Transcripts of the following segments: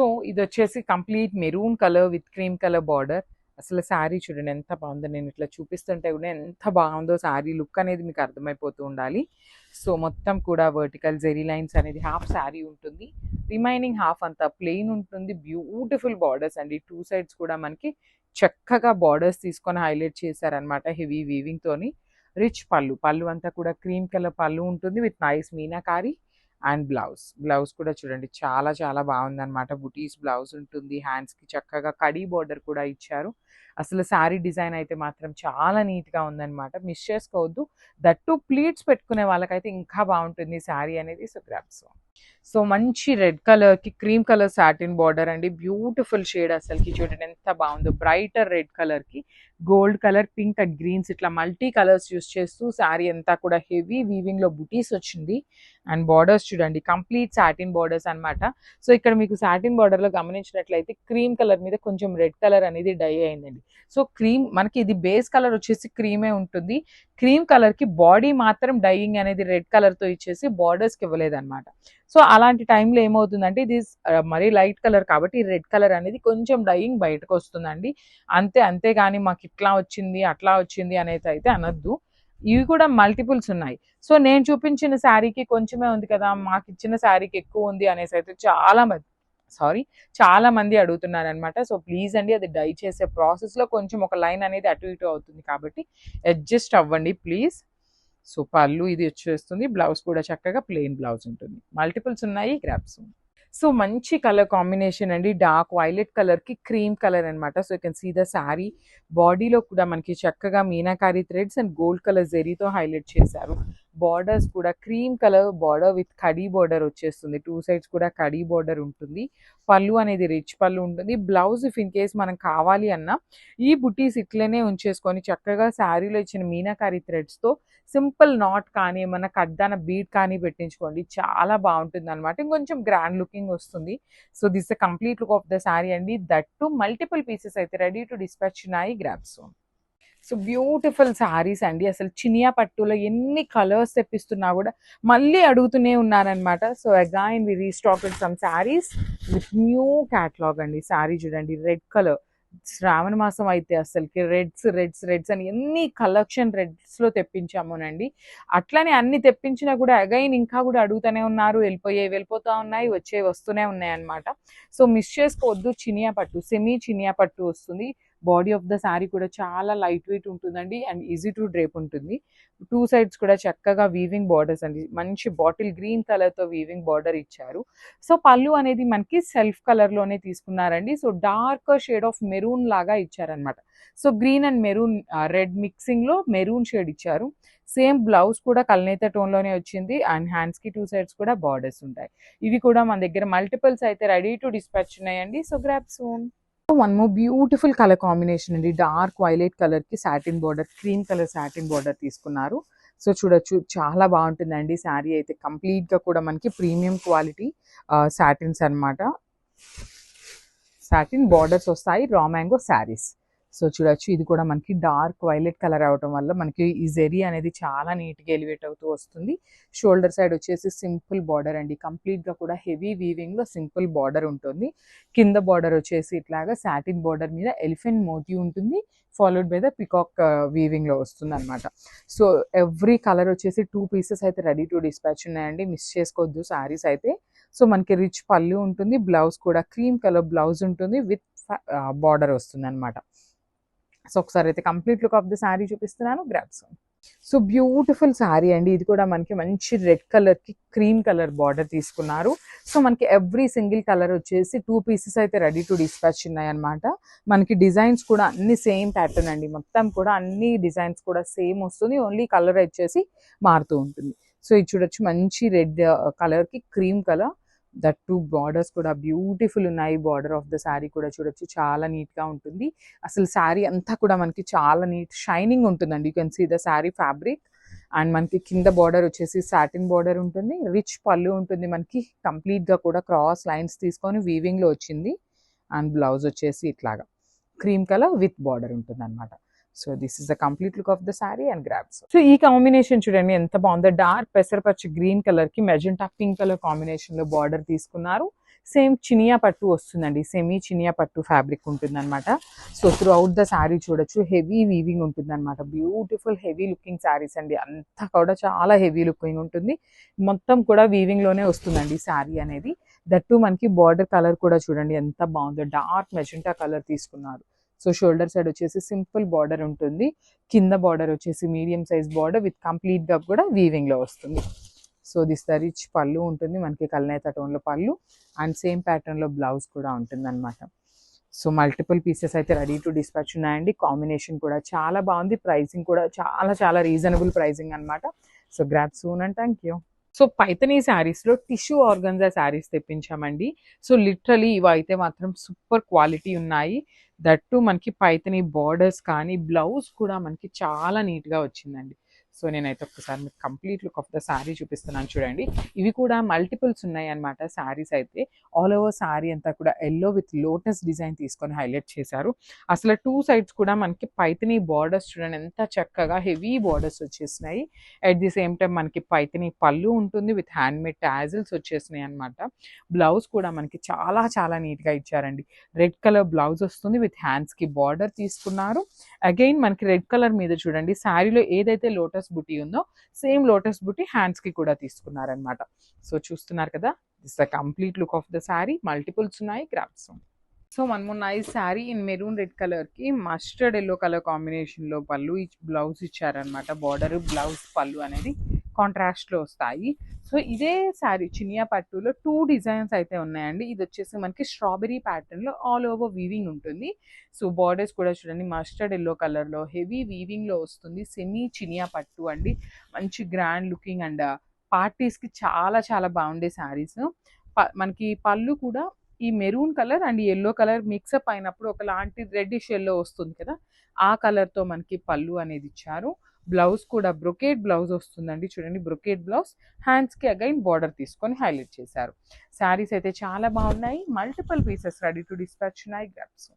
So ఇది వచ్చేసి complete maroon colour with cream colour border. అసలు శారీ చూడండి ఎంత బాగుందో. నేను ఇట్లా చూపిస్తుంటే కూడా ఎంత బాగుందో శారీ లుక్ అనేది మీకు అర్థమైపోతూ ఉండాలి. సో మొత్తం కూడా వర్టికల్ జెరీ లైన్స్ అనేది హాఫ్ శారీ ఉంటుంది. రిమైనింగ్ హాఫ్ అంతా ప్లెయిన్ ఉంటుంది. బ్యూటిఫుల్ బార్డర్స్ అండి. టూ సైడ్స్ కూడా మనకి చక్కగా బార్డర్స్ తీసుకొని హైలైట్ చేశారనమాట హెవీ వీవింగ్ తోని. రిచ్ పళ్ళు. పళ్ళు అంతా కూడా క్రీమ్ కలర్ పళ్ళు ఉంటుంది. With nice meenakari. And blouse. Blouse కూడా చూడండి చాలా చాలా బాగుందన్నమాట. బుటీస్ బ్లౌజ్ ఉంటుంది హ్యాండ్స్కి చక్కగా కడీ బార్డర్ కూడా ఇచ్చారు. అసలు శారీ డిజైన్ అయితే మాత్రం చాలా నీట్గా ఉందన్నమాట. మిస్ చేసుకోవద్దు. దట్టు ప్లీట్స్ పెట్టుకునే వాళ్ళకైతే ఇంకా బాగుంటుంది శారీ అనేది. సో గ్రాప్స్ సో మంచి రెడ్ కలర్కి క్రీమ్ కలర్ సాటిన్ బార్డర్ అండి. బ్యూటిఫుల్ షేడ్ అసలుకి చూడండి ఎంత బాగుందో. బ్రైటర్ రెడ్ కలర్కి gold colour pink and greens ఇట్లా మల్టీ కలర్స్ యూస్ చేస్తూ శారీ అంతా కూడా హెవీ వీవింగ్లో బుటీస్ వచ్చింది. అండ్ బార్డర్స్ చూడండి కంప్లీట్ సాటిన్ బార్డర్స్ అన్నమాట. సో ఇక్కడ మీకు సాటిన్ బార్డర్లో గమనించినట్లయితే క్రీమ్ కలర్ మీద కొంచెం రెడ్ కలర్ అనేది డై అయిందండి. సో క్రీమ్ మనకి ఇది బేస్ కలర్ వచ్చేసి క్రీమే ఉంటుంది. క్రీమ్ కలర్కి బాడీ మాత్రం డైయింగ్ అనేది రెడ్ కలర్తో ఇచ్చేసి బార్డర్స్కి ఇవ్వలేదన్నమాట. సో అలాంటి టైంలో ఏమవుతుందంటే ఇది మరీ లైట్ కలర్ కాబట్టి రెడ్ కలర్ అనేది కొంచెం డైయింగ్ బయటకు వస్తుందండి. అంతే అంతే కానీ మాకు ఇట్లా వచ్చింది అట్లా వచ్చింది అనేది అయితే అనొద్దు. ఇవి కూడా మల్టిపుల్స్ ఉన్నాయి. సో నేను చూపించిన శారీకి కొంచెమే ఉంది కదా మాకు ఇచ్చిన శారీకి ఎక్కువ ఉంది అనేసి అయితే చాలా మంది సారీ చాలా మంది అడుగుతున్నారు అనమాట సో ప్లీజ్ అండి అది డై చేసే ప్రాసెస్లో కొంచెం ఒక లైన్ అనేది అటు ఇటు అవుతుంది కాబట్టి అడ్జస్ట్ అవ్వండి ప్లీజ్. సో పళ్ళు ఇది వచ్చేస్తుంది బ్లౌజ్ కూడా చక్కగా ప్లెయిన్ బ్లౌజ్ ఉంటుంది. మల్టిపుల్స్ ఉన్నాయి గ్రాప్స్ సో మంచి కలర్ కాంబినేషన్ అండి డార్క్ వైలెట్ కలర్కి క్రీమ్ కలర్ అన్నమాట. So you can see the sari బాడీలో కూడా మనకి చక్కగా meenakari threads and gold colour జెరీతో highlight చేశారు. బార్డర్స్ కూడా క్రీమ్ కలర్ బార్డర్ విత్ కడీ బార్డర్ వచ్చేస్తుంది. టూ సైడ్స్ కూడా కడీ బార్డర్ ఉంటుంది. పళ్ళు అనేది రిచ్ పళ్ళు ఉంటుంది. బ్లౌజ్ ఇఫ్ ఇన్ కేస్ మనం కావాలి అన్నా ఈ బుటీస్ ఇట్లనే ఉంచేసుకొని చక్కగా శారీలో ఇచ్చిన మీనాకారి థ్రెడ్స్తో సింపుల్ నాట్ కానీ ఏమన్నా కద్దాన బీట్ కానీ పెట్టించుకోండి. చాలా బాగుంటుంది అనమాట ఇంకొంచెం గ్రాండ్ లుకింగ్ వస్తుంది. So this the complete look of the sari అండి. దట్ టు మల్టిపుల్ పీసెస్ అయితే రెడీ టు డిస్పాచ్ ఉన్నాయి గ్రాప్స్ సో బ్యూటిఫుల్ శారీస్ అండి. అసలు చినియా పట్టులో ఎన్ని కలర్స్ తెప్పిస్తున్నా కూడా మళ్ళీ అడుగుతూనే ఉన్నారనమాట so again we restock some saris with new catalogue అండి. శారీ చూడండి రెడ్ కలర్. శ్రావణ మాసం అయితే అసలుకి రెడ్స్ రెడ్స్ రెడ్స్ అని ఎన్ని కలెక్షన్ రెడ్స్లో తెప్పించామోనండి. అట్లనే అన్ని తెప్పించినా కూడా అగైన్ ఇంకా కూడా అడుగుతూనే ఉన్నారు. వెళ్ళిపోయే వెళ్ళిపోతా ఉన్నాయి వచ్చే వస్తూనే ఉన్నాయి అన్నమాట సో మిస్ చేసుకోవద్దు చినియా పట్టు సెమీ చినియా పట్టు వస్తుంది. బాడీ ఆఫ్ ద శారీ కూడా చాలా లైట్ వెయిట్ ఉంటుందండి అండ్ ఈజీ టు డ్రేప్ ఉంటుంది. టూ సైడ్స్ కూడా చక్కగా వీవింగ్ బార్డర్స్ అండి. మంచి బాటిల్ గ్రీన్ కలర్తో వీవింగ్ బార్డర్ ఇచ్చారు. సో పళ్ళు అనేది మనకి సెల్ఫ్ కలర్లోనే తీసుకున్నారండి. So dark shade of maroon లాగా ఇచ్చారనమాట so green and maroon red మిక్సింగ్లో maroon shade ఇచ్చారు. సేమ్ బ్లౌజ్ కూడా కల్నేత టోన్లోనే వచ్చింది అండ్ హ్యాండ్స్కి టూ సైడ్స్ కూడా బార్డర్స్ ఉంటాయి. ఇవి కూడా మన దగ్గర మల్టిపుల్స్ అయితే రెడీ టు డిస్పాచ్ ఉన్నాయండి. So grab soon. One more beautiful colour combination అండి. డార్క్ వైలెట్ కలర్కి satin border cream colour satin border తీసుకున్నారు. సో చూడొచ్చు చాలా బాగుంటుందండి. శారీ అయితే కంప్లీట్గా కూడా మనకి ప్రీమియం క్వాలిటీ సాటిన్స్ అన్నమాట. సాటిన్ బార్డర్స్ వస్తాయి రా మ్యాంగో శారీస్ సో చూడొచ్చు. ఇది కూడా మనకి డార్క్ వైలెట్ కలర్ అవడం వల్ల మనకి ఈ జెరీ అనేది చాలా నీట్గా ఎలివేట్ అవుతూ వస్తుంది. షోల్డర్ సైడ్ వచ్చేసి సింపుల్ బార్డర్ అండి. కంప్లీట్గా కూడా హెవీ వీవింగ్లో సింపుల్ బార్డర్ ఉంటుంది. కింద బార్డర్ వచ్చేసి ఇట్లాగా సాటిన్ బార్డర్ మీద ఎలిఫెంట్ మోతి ఉంటుంది. ఫాలోడ్ బై ద పికాక్ వీవింగ్లో వస్తుంది అనమాట సో ఎవ్రీ కలర్ వచ్చేసి టూ పీసెస్ అయితే రెడీ టు డిస్పాచ్ ఉన్నాయండి. మిస్ చేసుకోవద్దు శారీస్ అయితే. సో మనకి రిచ్ పళ్ళు ఉంటుంది. బ్లౌజ్ కూడా క్రీమ్ కలర్ బ్లౌజ్ ఉంటుంది. విత్ బార్డర్ వస్తుంది అనమాట సో ఒకసారి అయితే complete look of the sari చూపిస్తున్నాను. గ్రాప్స్ సో బ్యూటిఫుల్ శారీ అండి. ఇది కూడా మనకి మంచి రెడ్ కలర్కి క్రీమ్ కలర్ బార్డర్ తీసుకున్నారు. సో మనకి ఎవ్రీ సింగిల్ కలర్ వచ్చేసి టూ పీసెస్ అయితే రెడీ టు డిస్పాచ్ ఉన్నాయన్నమాట. మనకి డిజైన్స్ కూడా అన్ని సేమ్ ప్యాటర్న్ అండి. మొత్తం కూడా అన్ని డిజైన్స్ కూడా సేమ్ వస్తుంది. ఓన్లీ కలర్ వచ్చేసి మారుతూ ఉంటుంది. సో ఇది చూడొచ్చు. మంచి రెడ్ కలర్కి cream colour. That two borders కూడా బ్యూటిఫుల్ ఉన్నాయి. బార్డర్ ఆఫ్ ద శారీ కూడా చూడొచ్చు. చాలా నీట్గా ఉంటుంది. అసలు శారీ అంతా కూడా మనకి చాలా నీట్ షైనింగ్ ఉంటుందండి. You can see the sari fabric. And మనకి కింద బార్డర్ వచ్చేసి సాటిన్ బార్డర్ ఉంటుంది. రిచ్ పళ్ళు ఉంటుంది మనకి. కంప్లీట్గా కూడా క్రాస్ లైన్స్ తీసుకొని వీవింగ్లో వచ్చింది. అండ్ బ్లౌజ్ వచ్చేసి ఇట్లాగా. క్రీమ్ కలర్ విత్ బార్డర్ ఉంటుంది అనమాట so this is the complete look of the sari and grabs so ఈ కాంబినేషన్ చూడండి ఎంత బాగుందో. డార్క్ పెసరపచ్చి గ్రీన్ కలర్కి మెజెంటా పింక్ కలర్ కాంబినేషన్లో బార్డర్ తీసుకున్నారు. సేమ్ చినియా పట్టు వస్తుందండి. సెమీ చినియా పట్టు ఫ్యాబ్రిక్ ఉంటుందన్నమాట. So throughout the sari చూడొచ్చు. హెవీ వీవింగ్ ఉంటుందన్నమాట. బ్యూటిఫుల్ హెవీ లుకింగ్ శారీస్ అండి. అంతా కూడా చాలా హెవీ లుకింగ్ ఉంటుంది. మొత్తం కూడా వీవింగ్లోనే వస్తుందండి శారీ అనేది. దట్టు మనకి బార్డర్ కలర్ కూడా చూడండి. ఎంత బాగుందో. డార్క్ మెజెంటా కలర్ తీసుకున్నారు. సో షోల్డర్ సైడ్ వచ్చేసి సింపుల్ బార్డర్ ఉంటుంది. కింద బార్డర్ వచ్చేసి మీడియం సైజ్ బార్డర్ విత్ కంప్లీట్గా కూడా వీవింగ్లో వస్తుంది. So this the rich pallu ఉంటుంది. మనకి కల్నేత టోన్లో పళ్ళు అండ్ సేమ్ ప్యాటర్న్లో బ్లౌజ్ కూడా ఉంటుంది అనమాట సో మల్టిపుల్ పీసెస్ అయితే రెడీ టు డిస్పాచ్ ఉన్నాయండి. కాంబినేషన్ కూడా చాలా బాగుంది. ప్రైసింగ్ కూడా చాలా చాలా రీజనబుల్ ప్రైసింగ్ అన్నమాట. So grab soon and thank you. So Paithani శారీస్లో టిష్యూ ఆర్గన్జా శారీస్ తెప్పించామండి. సో లిటరలీ ఇవి అయితే మాత్రం సూపర్ క్వాలిటీ ఉన్నాయి. దట్టు మనకి పైతనీ బార్డర్స్ కానీ బ్లౌజ్ కూడా మనకి చాలా నీట్గా వచ్చిందండి. సో నేనైతే ఒక్కసారి మీకు complete look of the sari చూపిస్తున్నాను చూడండి. ఇవి కూడా మల్టిపుల్స్ ఉన్నాయి అనమాట శారీస్ అయితే. ఆల్ ఓవర్ శారీ అంతా కూడా ఎల్లో విత్ లోటస్ డిజైన్ తీసుకొని హైలైట్ చేశారు. అసలు టూ సైడ్స్ కూడా మనకి పైతని బార్డర్స్ చూడండి ఎంత చక్కగా హెవీ బార్డర్స్ వచ్చేసినాయి. అట్ ది సేమ్ టైం మనకి పైతని పళ్ళు ఉంటుంది విత్ హ్యాండ్ మేడ్ టాజిల్స్ వచ్చేసినాయి అనమాట బ్లౌజ్ కూడా మనకి చాలా చాలా నీట్గా ఇచ్చారండి. రెడ్ కలర్ బ్లౌజ్ వస్తుంది విత్ హ్యాండ్స్కి బార్డర్ తీసుకున్నారు. అగైన్ మనకి రెడ్ కలర్ మీద చూడండి శారీలో ఏదైతే లోటస్ బుటీ ఉందో సేమ్ లోటస్ బుటీ హ్యాండ్స్కి కూడా తీసుకున్నారనమాట సో చూస్తున్నారు కదా this the complete look of the sari. Multiples ఉన్నాయి క్రాఫ్ట్స్ సో మనము nice sari in maroon red కలర్కి మస్టర్డ్ ఎల్లో కలర్ కాంబినేషన్లో పళ్ళు బ్లౌజ్ ఇచ్చారనమాట బార్డర్ బ్లౌజ్ పళ్ళు అనేది. కాంట్రాస్ట్లో వస్తాయి. సో ఇదే శారీ చినియా పట్టులో టూ డిజైన్స్ అయితే ఉన్నాయండి. ఇది వచ్చేసి మనకి స్ట్రాబెరీ ప్యాటర్న్లో ఆల్ ఓవర్ వీవింగ్ ఉంటుంది. సో బార్డర్స్ కూడా చూడండి మస్టర్డ్ ఎల్లో కలర్లో హెవీ వీవింగ్లో వస్తుంది. సెమీ చినియా పట్టు అండి. మంచి గ్రాండ్ లుకింగ్ అండ్ uh, పార్టీస్కి చాలా చాలా బాగుండే శారీస్. మనకి పళ్ళు కూడా ఈ maroon colour and yellow colour mix up అయినప్పుడు ఒకలాంటి రెడ్డిష్ ఎల్లో వస్తుంది కదా ఆ కలర్తో మనకి పళ్ళు అనేది ఇచ్చారు. బ్లౌజ్ కూడా బ్రొకేట్ బ్లౌజ్ వస్తుందండి. చూడండి బ్రొకేట్ బ్లౌజ్. హ్యాండ్స్కి అగైన్ బార్డర్ తీసుకొని హైలైట్ చేశారు. శారీస్ అయితే చాలా బాగున్నాయి. Multiple pieces ready to dispatch ఉన్నాయి. గ్రాప్స్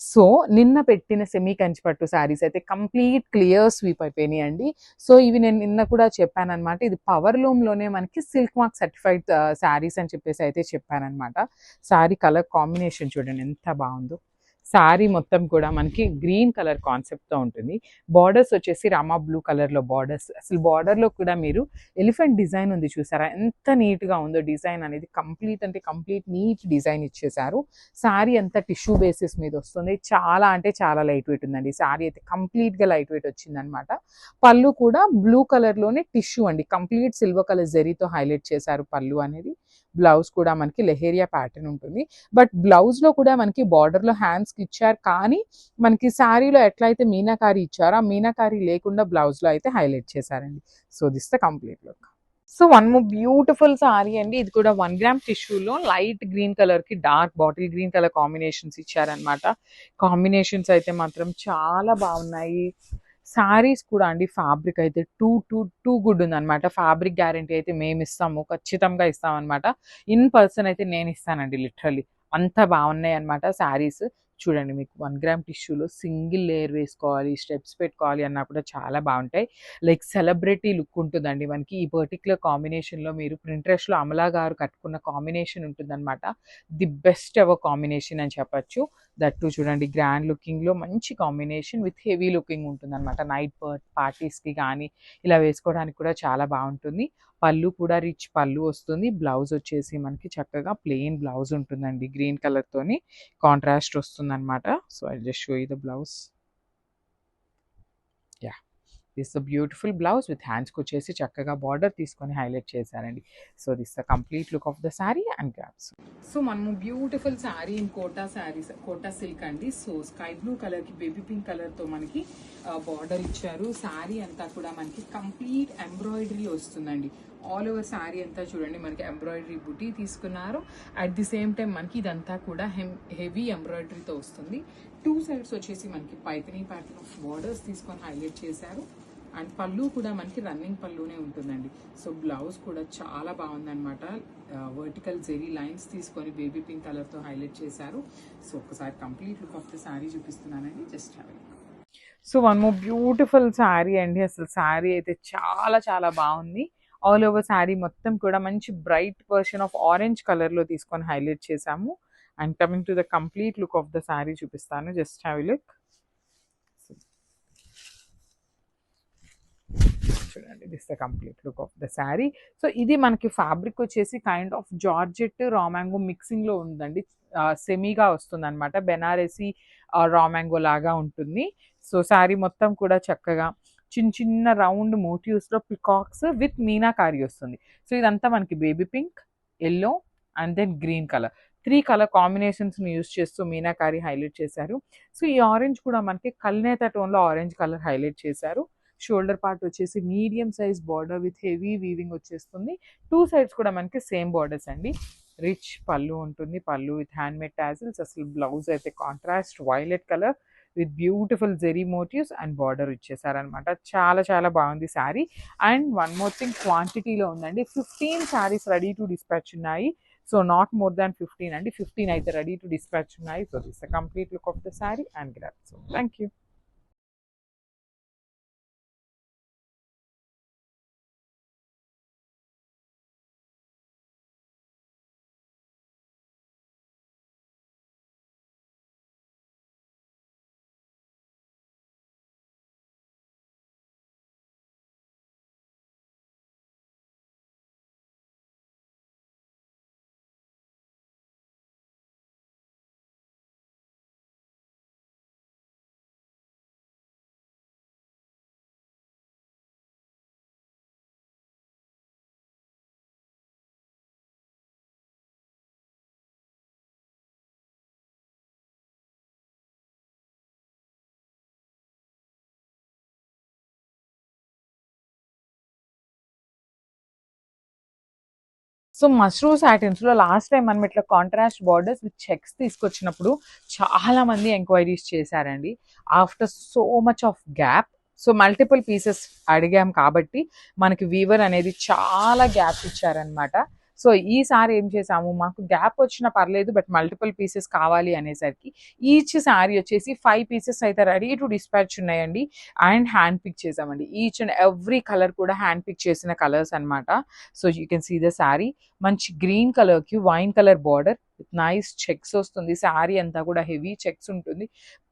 సో నిన్న పెట్టిన సెమీ కంచిపట్టు శారీస్ అయితే కంప్లీట్ క్లియర్ స్వీప్ అయిపోయినాయి అండి. సో ఇవి నేను నిన్న కూడా చెప్పాను అనమాట ఇది పవర్ లూమ్లోనే మనకి సిల్క్ మార్క్ సర్టిఫైడ్ శారీస్ అని చెప్పేసి అయితే చెప్పానమాట శారీ కలర్ కాంబినేషన్ చూడండి ఎంత బాగుందో. శారీ మొత్తం కూడా మనకి గ్రీన్ కలర్ కాన్సెప్ట్తో ఉంటుంది. బార్డర్స్ వచ్చేసి రామా బ్లూ కలర్లో బార్డర్స్. అసలు బార్డర్లో కూడా మీరు ఎలిఫెంట్ డిజైన్ ఉంది చూసారా? ఎంత నీట్గా ఉందో డిజైన్ అనేది కంప్లీట్ అంటే కంప్లీట్ నీట్ డిజైన్ ఇచ్చేసారు. శారీ అంతా టిష్యూ బేసిస్ మీద వస్తుంది. చాలా అంటే చాలా లైట్ వెయిట్ ఉందండి. శారీ అయితే కంప్లీట్గా లైట్ వెయిట్ వచ్చిందనమాట పళ్ళు కూడా బ్లూ కలర్లోనే టిష్యూ అండి. కంప్లీట్ సిల్వర్ కలర్ జరీతో హైలైట్ చేశారు పళ్ళు అనేది. బ్లౌజ్ కూడా మనకి లెహేరియా ప్యాటర్న్ ఉంటుంది. బట్ బ్లౌజ్లో కూడా మనకి బార్డర్లో లో హ్యాండ్స్కి ఇచ్చారు. కానీ మనకి శారీలో ఎట్లయితే మీనాకారి ఇచ్చారో ఆ మీనాకారి లేకుండా బ్లౌజ్లో అయితే హైలైట్ చేశారండి. So this the complete look. So one more beautiful sari అండి. ఇది కూడా వన్ గ్రామ్ టిష్యూలో లైట్ గ్రీన్ కలర్కి dark bottle green colour combinations ఇచ్చారనమాట కాంబినేషన్స్ అయితే మాత్రం చాలా బాగున్నాయి. శారీస్ కూడా అండి ఫ్యాబ్రిక్ అయితే టూ టూ టూ గుడ్ ఉందన్నమాట. ఫ్యాబ్రిక్ గ్యారంటీ అయితే మేము ఇస్తాము ఖచ్చితంగా ఇస్తామన్నమాట. ఇన్ పర్సన్ అయితే నేను ఇస్తానండి లిటరలీ. అంత బాగున్నాయి అనమాట శారీస్ చూడండి మీకు వన్ గ్రామ్ టిష్యూలో సింగిల్ లేయర్ వేసుకోవాలి స్టెప్స్ పెట్టుకోవాలి అన్నా కూడా చాలా బాగుంటాయి. లైక్ సెలబ్రిటీ లుక్ ఉంటుందండి మనకి. ఈ పర్టికులర్ కాంబినేషన్లో మీరు ప్రింట్రెస్ట్లో అమలా గారు కట్టుకున్న కాంబినేషన్ ఉంటుందన్నమాట. ది బెస్ట్ ఎవర్ కాంబినేషన్ అని చెప్పొచ్చు. దట్టు చూడండి. గ్రాండ్ లుకింగ్లో మంచి కాంబినేషన్ విత్ హెవీ లుకింగ్ ఉంటుందన్నమాట. నైట్ పార్టీస్కి కానీ ఇలా వేసుకోవడానికి కూడా చాలా బాగుంటుంది. పళ్ళు కూడా రిచ్ పళ్ళు వస్తుంది. బ్లౌజ్ వచ్చేసి మనకి చక్కగా ప్లెయిన్ బ్లౌజ్ ఉంటుందండి. గ్రీన్ కలర్తోని కాంట్రాస్ట్ వస్తుంది అనమాట సో ఐ జస్ట్ షో ఈ the blouse this the beautiful blouse with హ్యాండ్స్కి వచ్చేసి చక్కగా బార్డర్ తీసుకొని హైలైట్ చేశారండి. So this the complete look of the sari and grabs so మనము beautiful sari in Kota saris Kota silk అండి. So sky blue కలర్కి baby pink కలర్తో మనకి బార్డర్ ఇచ్చారు. శారీ అంతా కూడా మనకి కంప్లీట్ ఎంబ్రాయిడరీ వస్తుందండి. ఆల్ ఓవర్ శారీ అంతా చూడండి మనకి ఎంబ్రాయిడరీ బుటీ తీసుకున్నారు. అట్ ది సేమ్ టైం మనకి ఇదంతా కూడా హెవీ ఎంబ్రాయిడరీతో వస్తుంది. టూ సైడ్స్ వచ్చేసి మనకి పైతనీ ప్యాటర్న్ ఆఫ్ బార్డర్స్ తీసుకొని హైలైట్ చేశారు. అండ్ పళ్ళు కూడా మనకి రన్నింగ్ పళ్ళునే ఉంటుందండి. సో బ్లౌజ్ కూడా చాలా బాగుందన్నమాట. వర్టికల్ జెరీ లైన్స్ తీసుకొని బేబీ పింక్ కలర్తో హైలైట్ చేశారు. సో ఒకసారి complete look of the sari చూపిస్తున్నానండి. Just have so one more beautiful sari అండి. అసలు శారీ అయితే చాలా చాలా బాగుంది. ఆల్ ఓవర్ శారీ మొత్తం కూడా మంచి బ్రైట్ వర్షన్ ఆఫ్ ఆరెంజ్ కలర్లో తీసుకొని హైలైట్ చేసాము and coming to the complete look of the sari చూపిస్తాను. జస్ట్ హ్యావ్ లుక్ చూడండి this the complete look of the sari so ఇది మనకి ఫ్యాబ్రిక్ వచ్చేసి kind of georgette raw mango మిక్సింగ్లో ఉందండి. సెమీగా వస్తుంది అనమాట బెనారసీ రామాంగో లాగా ఉంటుంది. సో శారీ మొత్తం కూడా చక్కగా చిన్న చిన్న రౌండ్ మోటివ్స్లో పికాక్స్ విత్ మీనాకారి వస్తుంది. సో ఇదంతా మనకి baby pink yellow and then green colour three colour కాంబినేషన్స్ని use చేస్తూ మీనాకారి హైలైట్ చేశారు. సో ఈ ఆరెంజ్ కూడా మనకి కల్నేత టోన్లో ఆరెంజ్ కలర్ హైలైట్ చేశారు. షోల్డర్ పార్ట్ వచ్చేసి medium size border with heavy weaving వచ్చేస్తుంది. టూ సైడ్స్ కూడా మనకి సేమ్ బార్డర్స్ అండి. రిచ్ పళ్ళు ఉంటుంది. Pallu with hand made tassels అసలు బ్లౌజ్ అయితే contrast violet colour with beautiful zari motifs and border ఇచ్చేసారనమాట చాలా చాలా బాగుంది sari. And one more thing క్వాంటిటీలో ఉందండి. Fifteen saris ready to dispatch ఉన్నాయి. So not more than fifteen అండి. ఫిఫ్టీన్ అయితే రెడీ టు డిస్పాచ్ ఉన్నాయి. So this the complete look of the sari and grab so thank you. So mashru సాటిన్స్లో last time మనం ఇట్లా contrast borders with checks తీసుకొచ్చినప్పుడు చాలా మంది enquiries చేశారండి. After so much of gap so multiple pieces అడిగాం కాబట్టి మనకి వీవర్ అనేది చాలా గ్యాప్ ఇచ్చారనమాట సో ఈసారి ఏం చేసాము మాకు గ్యాప్ వచ్చినా పర్లేదు బట్ మల్టిపుల్ పీసెస్ కావాలి అనేసరికి ఈచ్ శారీ వచ్చేసి ఫైవ్ పీసెస్ అయితే రెడీ టు డిస్పాచ్ ఉన్నాయండి అండ్ హ్యాండ్ పిక్ చేసామండి ఈచ్ అండ్ ఎవ్రీ కలర్ కూడా హ్యాండ్ పిక్ చేసిన కలర్స్ అనమాట so you can see the sari మంచి గ్రీన్ కలర్కి wine colour border with nice checks వస్తుంది. శారీ అంతా కూడా హెవీ చెక్స్ ఉంటుంది.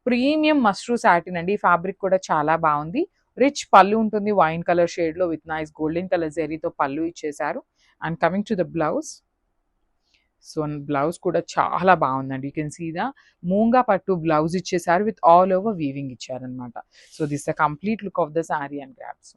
ప్రీమియం మస్ట్రూ సాటిన్ అండి. ఫ్యాబ్రిక్ కూడా చాలా బాగుంది. రిచ్ పళ్ళు ఉంటుంది వైన్ కలర్ షేడ్లో విత్ నైస్ గోల్డెన్ కలర్ జెరీతో పళ్ళు ఇచ్చేసారు and coming to the blouse so blouse కూడా చాలా బాగుందండి you can see the moonga pattu blouse ఇచ్చేసారు విత్ ఆల్ ఓవర్ వీవింగ్ ఇచ్చారనమాట so this the complete look of the sari and grabs